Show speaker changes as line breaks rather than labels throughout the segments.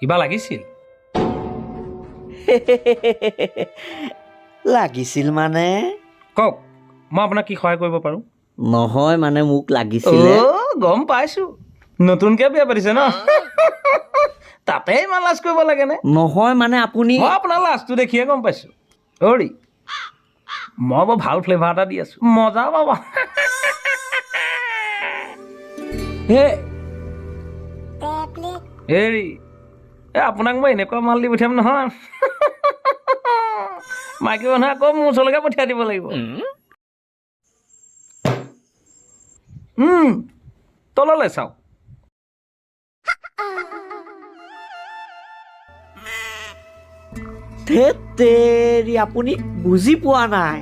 কিবা লাগিছিল?
লাগিছিল মানে?
কওক মই আপোনাক কি সহায় কৰিব পাৰোঁ?
নহয় মানে মোক লাগিছিলে।
অ' গম পাইছো। নতুনকে বিয়া পাতিছে ন? তাতে ইমান লাজ কৰিব লাগেনে
নহয় মানে আপুনি
মই আপোনাৰ লাজটো দেখিয়ে গম পাইছো। অৰি মই বৰ ভালো ফ্লেভাৰ এটা দি আছো। মজা পাবা। হে হেৰি এই আপোনাক মই এনেকুৱা মাল দি পঠিয়াম নহয়। মাইকী মানুহে আকৌ মোৰ ওচৰলৈকে পঠিয়াই দিব লাগিব। তললৈ চাওক।
ধেত তেৰি আপুনি বুজি পোৱা নাই।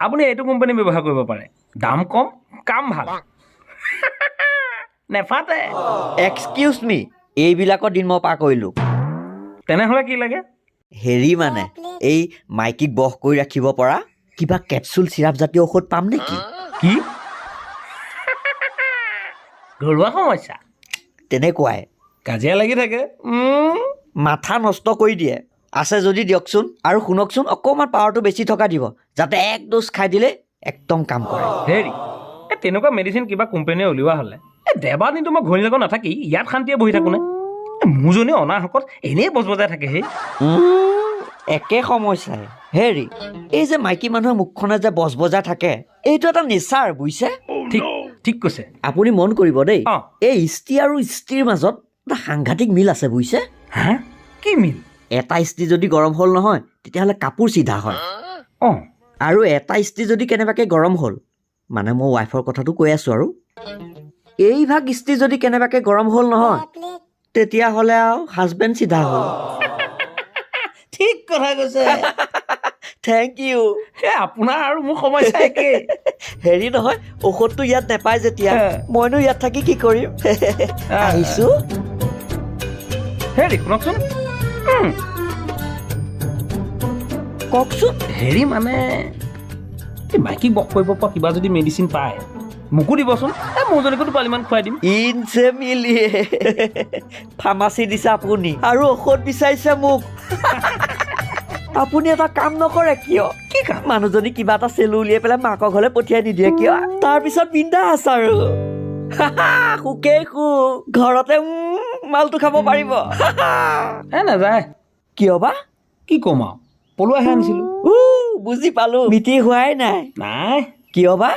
আপুনি এইটো কোম্পানী ব্যৱহাৰ কৰিব পাৰে। দাম কম কাম ভালো। নেফাতে
এক্সকিউজ মি এইবিলাকৰ দিন মই পাৰ কৰিলোঁ।
তেনেহ'লে কি লাগে?
হেৰি মানে এই মাইকীক বস কৰি ৰাখিব পৰা কিবা কেপচুল চিৰাপ জাতীয় ঔষধ পাম নেকি?
কি? ঘৰুৱা সমস্যা?
তেনেকুৱাই।
কাজিয়া লাগি থাকে।
মাথা নষ্ট কৰি দিয়ে। আছে যদি দিয়কচোন। আৰু শুনকচোন অকণমান পাৱাৰটো বেছি থকা দিব যাতে এক ড'জ খাই দিলে একদম কাম কৰে।
হেৰি এই তেনেকুৱা মেডিচিন কিবা কোম্পানীয়ে উলিওৱা হ'লে। এই দেবাৰ দিনটো মই ঘৈণী লগত নাথাকি ইয়াত শান্তিয়ে বহি থাকোঁ নে মোৰজনী অনাহকত এনেই বজ বজাই থাকে
উম, একে সমস্যাই। হেৰি এই যে মাইকী মানুহৰ মুখখনে যে বজ বজাই থাকে এইটো এটা নেচাৰ বুজিছে
ঠিক ঠিক কৈছে।
আপুনি মন কৰিব দেই। এই ইস্ত্ৰি আৰু ইস্ত্ৰিৰ মাজত এটা সাংঘাতিক মিল আছে বুজিছে
হা? কি মিল?
এটা ইস্ত্ৰি যদি গৰম হ'ল নহয় তেতিয়াহ'লে কাপোৰ চিধা হয়।
অঁ।
আৰু এটা ইস্ত্ৰি যদি কেনেবাকৈ গৰম হ'ল মানে মই ৱাইফৰ কথাটো কৈ আছোঁ আৰু। এইভাগ ইস্ত্ৰি যদি কেনেবাকৈ গৰম হ'ল নহয় তেতিয়াহ'লে আৰু হাজবেণ্ড চিধা হ'ল।
ঠিক কথা কৈছে।
থেংক ইউ
এই আপোনাৰ আৰু মোৰ সমস্যা একেই।
হেৰি নহয় ঔষধটো ইয়াত নেপায় যেতিয়া। মইনো ইয়াত থাকি কি কৰিম? আহিছোঁ।
হেৰি শুনকচোন।
কওকচোন
হেৰি মানে এই মাইকীক বস কৰিব পৰা কিবা যদি মেডিচিন পায়? মোকো দিবচোন। এই মোৰজনীকো দুপালিমান খুৱাই দিম।
ইনচে মিলিয়ে। ফাৰ্মাচী দিছে আপুনি। আৰু ঔষধ বিচাৰিছে মোক। আপুনি এটা কাম নকৰে কিয়?
কি কাম?
মানুহজনী কিবা এটা চেলু উলিয়াই পেলাই মাকৰ ঘৰলৈ পঠিয়াই নিদিয়ে কিয়? তাৰপিছত বিন্দাছ আৰু। সুকেই সুখ। ঘৰতে মালটো খাব পাৰিব।
এ নাযায়।
কিয় বা?
কি ক'ম আৰু? পলুৱাহে আনিছিলোঁ
বুজি পালো। মিতি হোৱাই নাই।
নাই।
কিয় বা?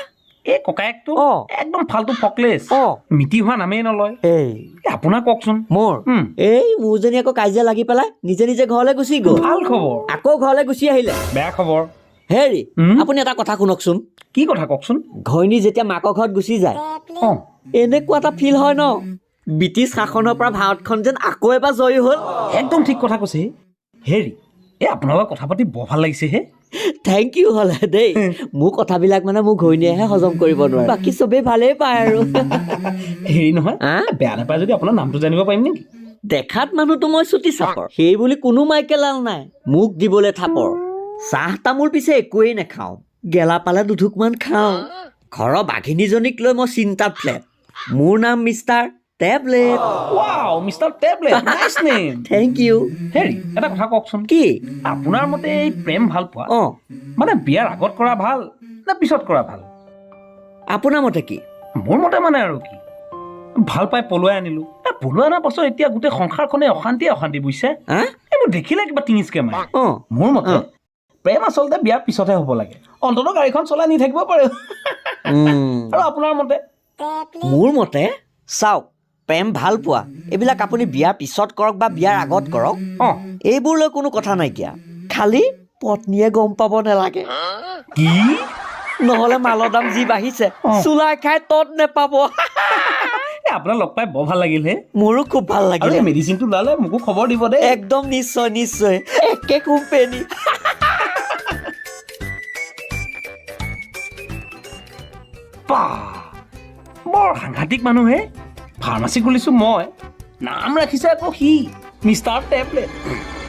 এই ককায়েকটো
অ।
একদম ফাল্টু ফকলেছ।
অ।
মিতি হোৱা নামেই নলয়।
এই।
এই আপোনাৰ কওকচোন।
মোৰ? এই মোৰজনী আকৌ কাজিয়া লাগি পেলাই নিজে নিজে ঘৰলৈ গুচি গ'ল।
ভাল খবৰ।
আকৌ ঘৰলৈ গুচি আহিলে।
বেয়া খবৰ।
হেৰি
উম?
আপুনি এটা কথা শুনকচোন।
কি কথা কওকচোন?
ঘৈণী যেতিয়া মাকৰ ঘৰত গুচি যায়
অঁ।
এনেকুৱা এটা ফিল হয় ন? ব্ৰিটিছ শাসনৰ পৰা ভাৰতখন যেন আকৌ এবাৰ জয়ী হ'ল।
একদম ঠিক কথা কৈছে। হেৰি এই আপোনাৰ লগত কথা পাতি বৰ ভাল লাগিছে হে।
থেংক ইউ হ'লে দেই। মোৰ কথাবিলাক মানে মোৰ ঘৈণীয়েহে হজম কৰিব নোৱাৰে। বাকী চবেই ভালেই পায় আৰু।
হেৰি নহয়
আ?
বেয়া নাপায় যদি আপোনাৰ নামটো জানিব পাৰিম নেকি?
দেখাত মানুহটো মই চুটি চাপৰ। সেই বুলি কোনো মাইকেলাল নাই। মোক দিবলৈ থাপৰ। চাহ তামোল পিছে একোৱেই নাখাওঁ। গেলা পালে দুঢুকমান খাওঁ। ঘৰৰ বাঘিনীজনীক লৈ মই চিন্তাত ফ্লেট মোৰ নাম mister tablet
wow mister tablet nice name
thank you
হেৰি এটা কথা কওকচোন।
কি?
আপোনাৰ মতে এই প্ৰেম ভাল পোৱা?
অঁ।
মানে বিয়াৰ আগত কৰা ভাল নে পিছত কৰা ভাল?
আপোনাৰ মতে কি?
মোৰ মতে মানে আৰু কি? ভাল পাই পলুৱাই আনিলো। পলুৱাই অনাৰ পাছত এতিয়া গোটেই সংসাৰখনে অশান্তিয়ে অশান্তি বুজিছে এইবোৰ দেখিলে কিবা টিঙিচকে মাৰে।
অঁ।
মোৰ মতে। প্ৰেম আচলতে বিয়াৰ পিছতহে হ'ব লাগে। অন্ততঃ গাড়ীখন চলাই নি থাকিব পাৰে। আৰু আপোনাৰ মতে?
মোৰ মতে চাওক প্ৰেম ভাল পোৱা এইবিলাক আপুনি বিয়াৰ পিছত কৰক বা বিয়াৰ আগত কৰক
অঁ।
এইবোৰ লৈ কোনো কথা নাইকিয়া। খালি পত্নীয়ে গম পাব নালাগে।
কি?
নহ'লে মালৰ দাম যি বাঢ়িছে। চুলাই খাই তত নেপাব।
এই আপোনাক লগ পাই বৰ ভাল লাগিল হে।
মোৰো খুব ভাল লাগিলে।
মেডিচিনটো ওলালে মোকো খবৰ দিব দেই।
একদম নিশ্চয় নিশ্চয়। একে কোম্পেনী।
বাহ! বৰ সাংঘাতিক মানুহ হে। ফাৰ্মাচী খুলিছোঁ মই। নাম ৰাখিছে আকৌ সি মিষ্টাৰ টেবলেট।